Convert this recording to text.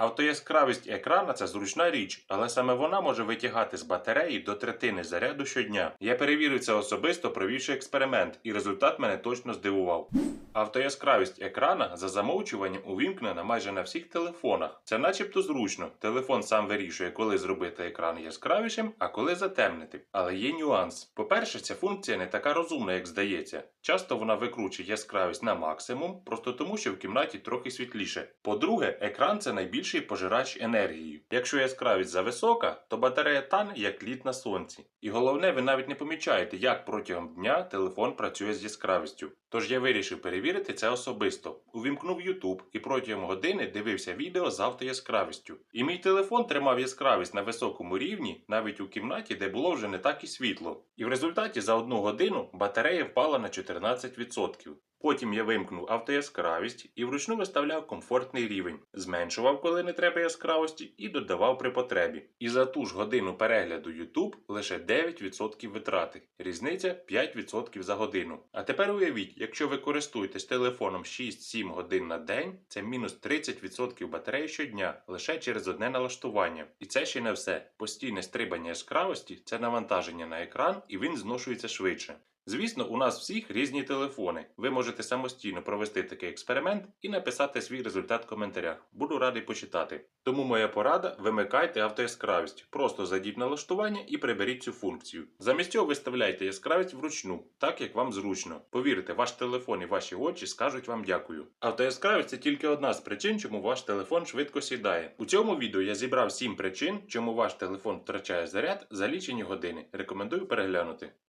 Автояскравість екрана це зручна річ, але саме вона може витягати з батареї до третини заряду щодня. Я перевірив це особисто, провівши експеримент, і результат мене точно здивував. Автояскравість екрана за замовчуванням увімкнена майже на всіх телефонах. Це начебто зручно. Телефон сам вирішує, коли зробити екран яскравішим, а коли затемнити. Але є нюанс. По-перше, ця функція не така розумна, як здається. Часто вона викручує яскравість на максимум, просто тому, що в кімнаті трохи світліше. По-друге, екран це найбільший пожирач енергії. Якщо яскравість зависока, то батарея тане як лід на сонці. І головне, ви навіть не помічаєте, як протягом дня телефон працює з яскравістю. Тож я вирішив перевірити це особисто. Увімкнув YouTube і протягом години дивився відео з автояскравістю. І мій телефон тримав яскравість на високому рівні, навіть у кімнаті, де було вже не так і світло. І в результаті за одну годину батарея впала на 14%. Потім я вимкнув автояскравість і вручну виставляв комфортний рівень, зменшував, коли не треба яскравості, і додавав при потребі. І за ту ж годину перегляду YouTube лише 9% витрати, різниця 5% за годину. А тепер уявіть, якщо ви користуєтесь телефоном 6-7 годин на день, це мінус 30% батареї щодня лише через одне налаштування. І це ще не все. Постійне стрибання яскравості це навантаження на екран, і він зношується швидше. Звісно, у нас всіх різні телефони. Ви можете самостійно провести такий експеримент і написати свій результат в коментарях. Буду радий почитати. Тому моя порада: вимикайте автояскравість. Просто зайдіть в налаштування і приберіть цю функцію. Замість цього виставляйте яскравість вручну, так як вам зручно. Повірте, ваш телефон і ваші очі скажуть вам дякую. Автояскравість це тільки одна з причин, чому ваш телефон швидко сідає. У цьому відео я зібрав 7 причин, чому ваш телефон втрачає заряд за лічені години. Рекомендую переглянути.